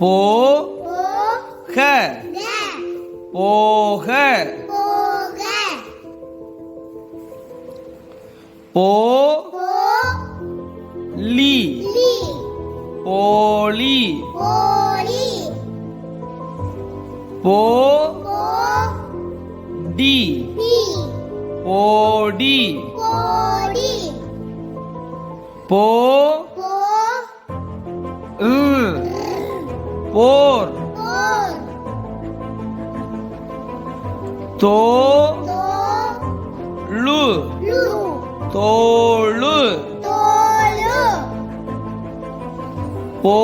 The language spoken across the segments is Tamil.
போ க போக. போ லி. போலி. போ டி. போடி. போ போர். தோ லு தோளு போ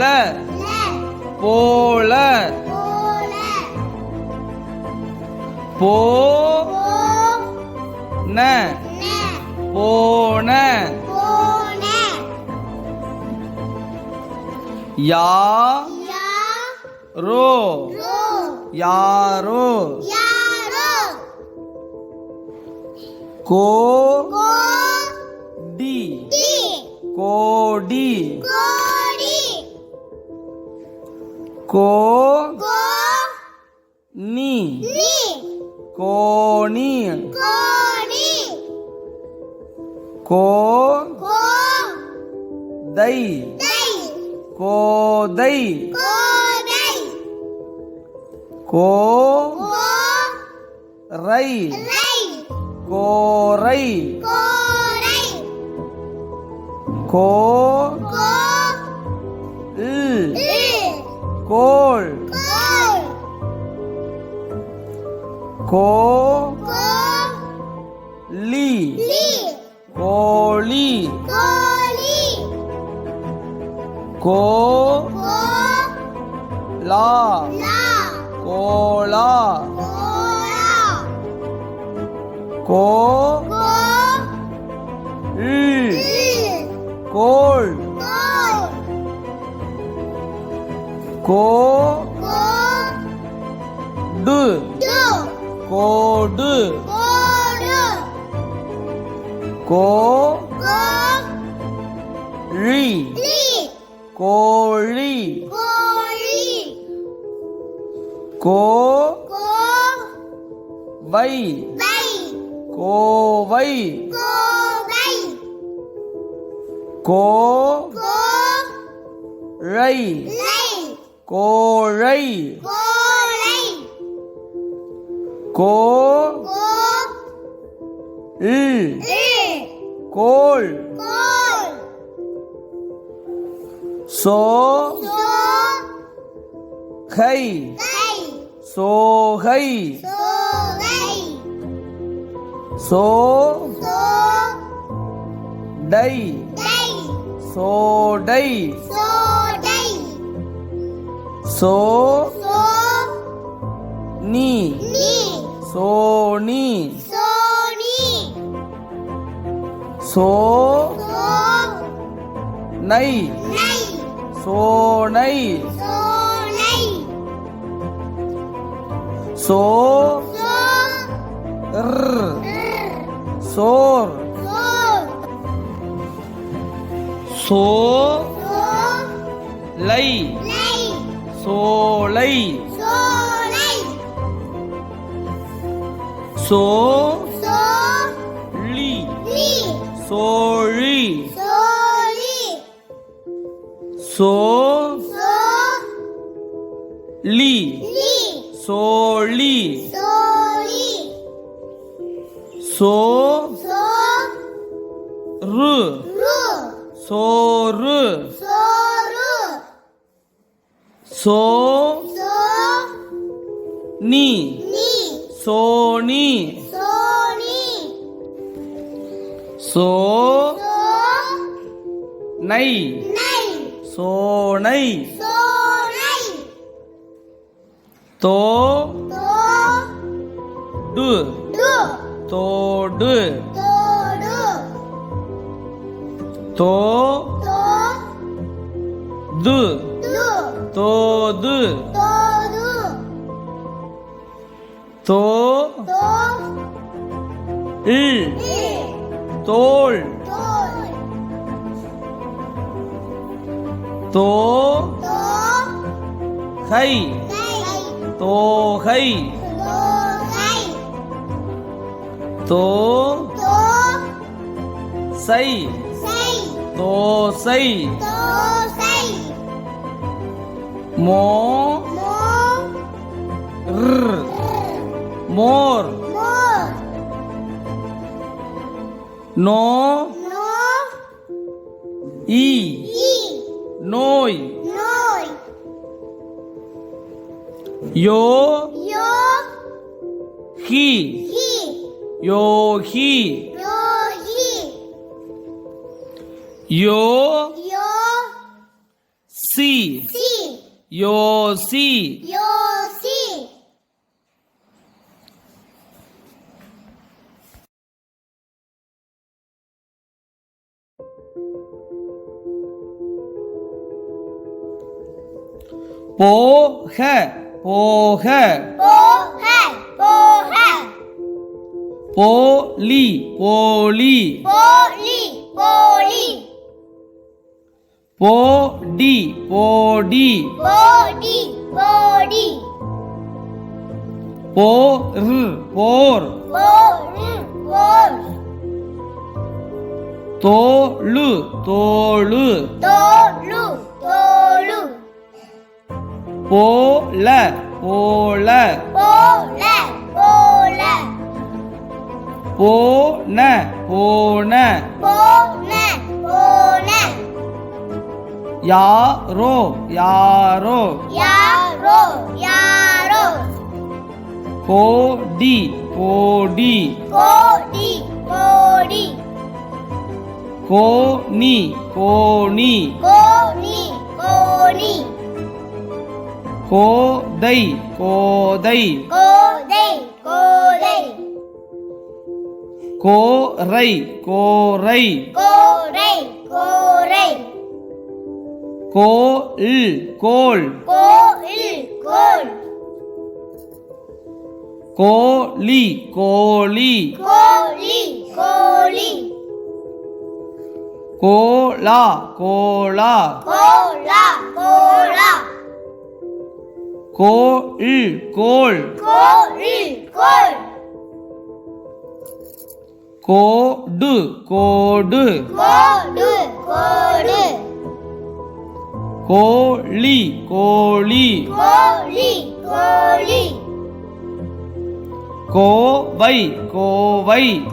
ல. போல. போ ந போன போன. யா ரோ யாரோ கோ டி கோடி கோ நீ கோணி கோ தை கோதை. கோ ரை கோரை. கோ கோள். கோ லி. கோழி. கோ கோ லா லா கோலா கோலா கோ கோ இல் இல் கோள் கோல் கோ கோழி. கோழி. கோ வை. கோவை. கோவை. கோ கோழை. கோலை கோ கோ. இல் இல் கோள். கோல் சோ தை சோகை சோ டை சோடை சோடை சோ நீ சோனி சோ சோ நை நை சோனை சோனை சோ சோ ர் ர் சோர் சோர் சோ சோ லை லை சோலை சோலை சோ சோ லி லி சோ சோ லி. சோழி சோ ரு. சோறு சோ நீ. சோனி சோ நை. சோனை. தோ டு. தோடு. தோ தோ. தோது. தோ இல். தோல் தோ ஹை தோகை. தோ சை. தோசை. மோ மோர். நோ. ஈ. யோ யோ ஹி. ஹி. யோகி யோகி யோ சி. யோசி போக போக. போலி போலி. போலி போலி. போடி போடி. போடி போடி. போர். போர் போரு. தோளு தோளு. தோளு. போல போல. போல போல. போன போன. போன போன. யாரோ யாரோ. யாரோ யாரோ. கோடி கோடி கோடி கோடி கோணி கோணி. கோணி கோணி. கோதை கோதை. கோதை கோதை. கோரை கோரை. கோரை கோரை. கோல் கோல். கோயில் கோல். கோழி கோழி. கோழி கோழி. கோலா கோலா. கோலா கோலா. கோள் கோயில் கோல் கோடு. கோடு கோழி கோழி. கோழி கோழி. கோவை கோவை.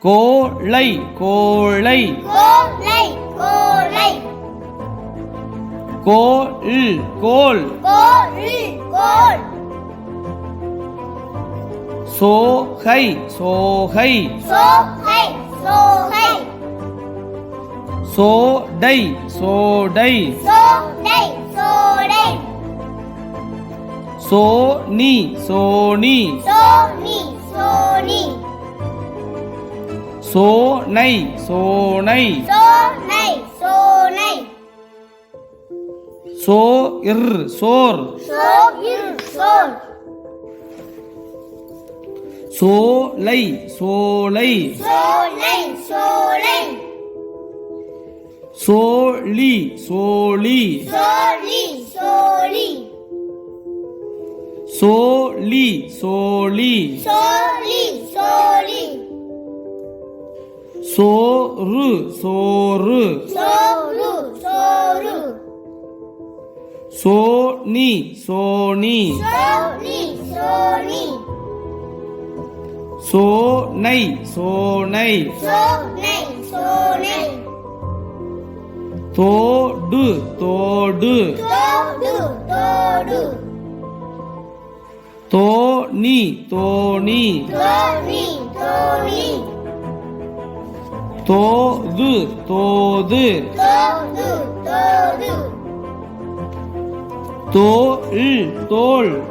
கோளை கோளை கோலை கோலை. கோல் சோகை சோகை. சோகை சோகை. சோடை சோடை. சோடை சோடை. சோனி சோனி. சோனி சோனி. சோனை சோனை. சோனை சோனை. சோர் சோர். சோயில் சோல் சோலை. சோழி சோழி. சோழி சோழி. சோறு சோறு. சோறு சோறு. சோனி சோனி. சோனி சோனி. சோனை சோனை. சோனை சோனை. தோடு தோடு. தோணி தோணி. தோது தோது. தோல். தோல்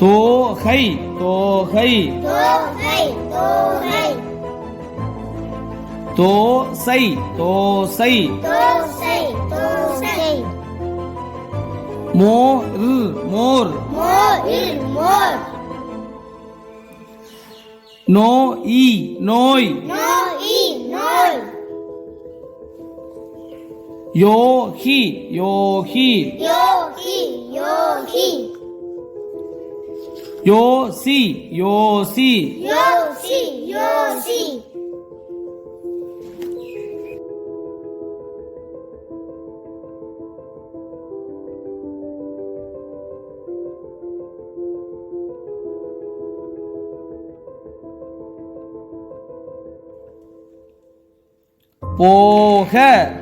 தோகை. தோகை. தோசை. தோசை. மோர். மோர். மோர் மோர் நோ இ நோய். நோய். யோகி யோகி யோகி யோகி யோசி யோசி யோசி யோசி போக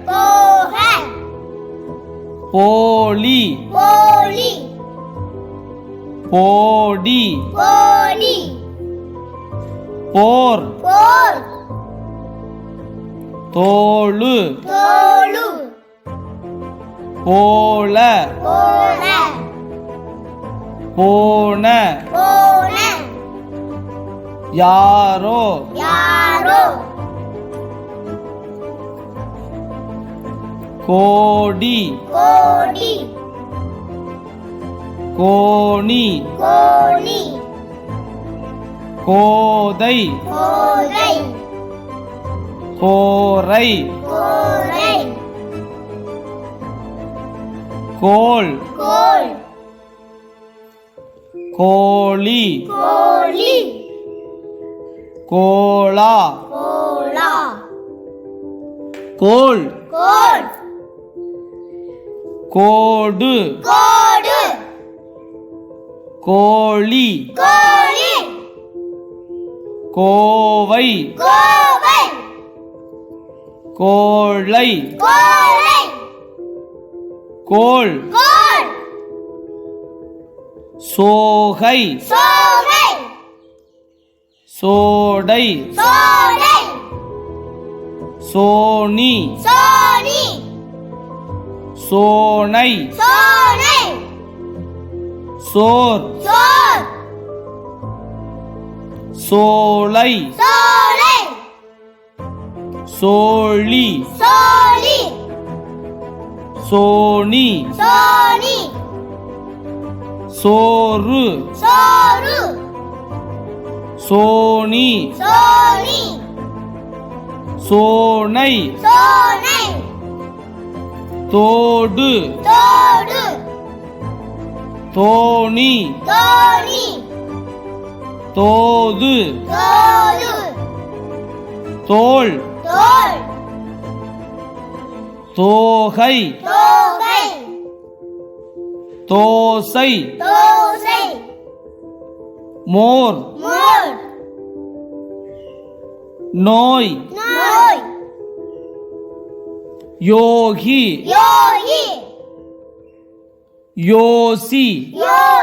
போக போலி. போலி. போடி. போலி. போர். போர். தோளு. தோளு. போல. போல. போன. போன. யாரோ. யாரோ. கோடி. கோடி. கோணி. கோணி. கோதை. கோதை. கோரை. கோரை. கோல் கோல் கோழி. கோழி. கோலா கோலா கோல் கோல் கோடு. கோடு. கோழி. கோழி. கோவை. கோவை. கோழை. கோழை. கோல் கோல் சோகை. சோலை சோடை. சோலை சோனி சோனி சோனை. சோனை. சோர். சோலை. சோலை. சோழி. சோனி சோனி சோறு. சோறு. சோனி சோனி சோனை. சோனை. தோடு. தோடு. தோணி. தோணி. தோது. தோடு தோள். தோள். தோகை. தோகை. தோசை. தோசை. மோர். மோர். நோய். நோய். யோகி. யோகி. யோசி. யோசி